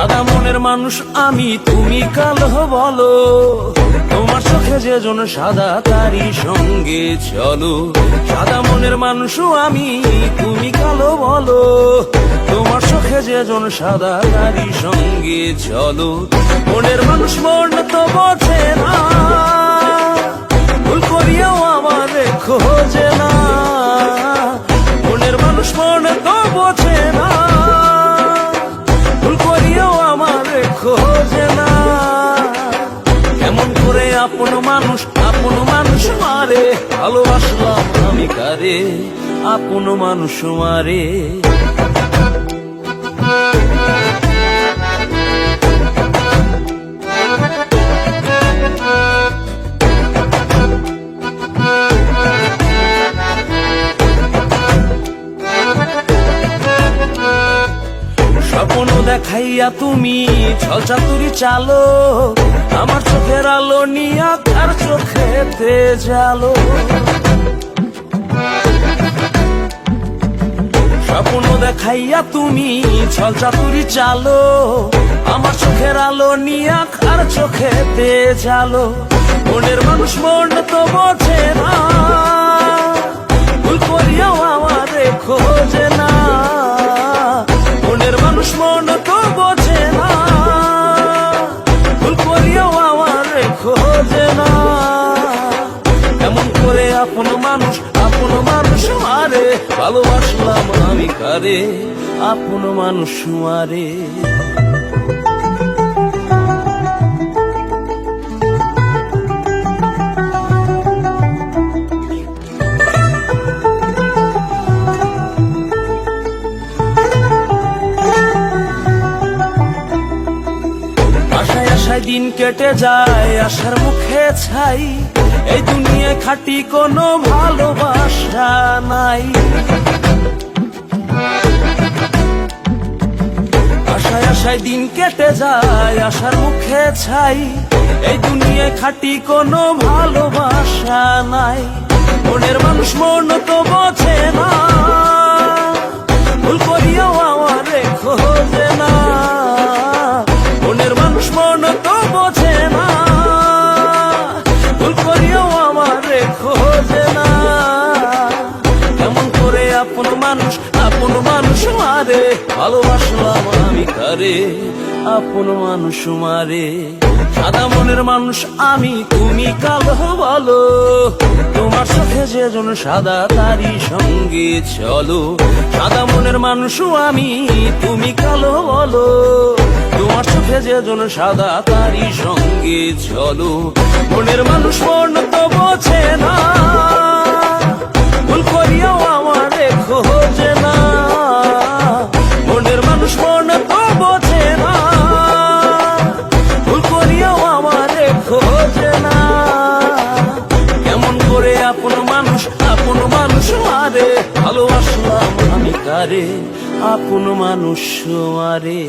সাদা মনের মানুষ, আমি তুমি কালো বলো। তোমার চোখে যে জন সাদা তারি সঙ্গে চলো। সাদা মনের মানুষও আমি তুমি কালো বলো। তোমার চোখে যে জন সাদা তারি সঙ্গে চলো। মনের মানুষ, মন তো বোঝে না। ভুল করিয়াও আমার খোঁজে না। মনের মানুষ, মন তো বোঝে না। আপন মানুষ আপন মানুষ মারে ভালোবাসলাম আমি কারে? আপন মানুষ মারে। স্বপ্ন দেখাইয়া তুমি ছল চাতুরি চালো আমার চোখের আলো নিয়া তার চোখেতে জালো? স্বপ্ন দেখাইয়া তুমি ছল চাতুরি চালো আমার চোখের আলো নিয়া কার চোখেতে জালো? মনের মানুষ মন তো বোঝে না। ভুল করিয়াও আমারে আপন মানুষ মারে, ভালোবাসলাম আমি কারে? আপন মানুষ মারে। আশায় আশায় দিন কেটে যায়, আশার মুখে ছাই। এই দুনিয়া খাটি কোনো ভালোবাসা নাই। আশায় আশায় দিন কেটে যায়, আশার মুখে ছাই। এই দুনিয়ায় খাটি কোনো ভালোবাসা নাই। মনের মানুষ মন তো বোঝে না ভালোবাসলাম আমি কারে? আপন মানুষ মারে। সাদা মনের মানুষ আমি, তুমি কালো বলো তোমার সাথে যে জন সাদা তারি সঙ্গে চলো। সাদা মনের মানুষও আমি, তুমি কালো বলো তোমার সাথে যে জন সাদা তারি সঙ্গে চলো। মনের মানুষ মন তো বোঝে না। ভুল করিয়াও কেমন করে আপন মানুষ আপন মানুষ মারে? ভালোবাসলাম আমি কারে? আপন মানুষ মারে?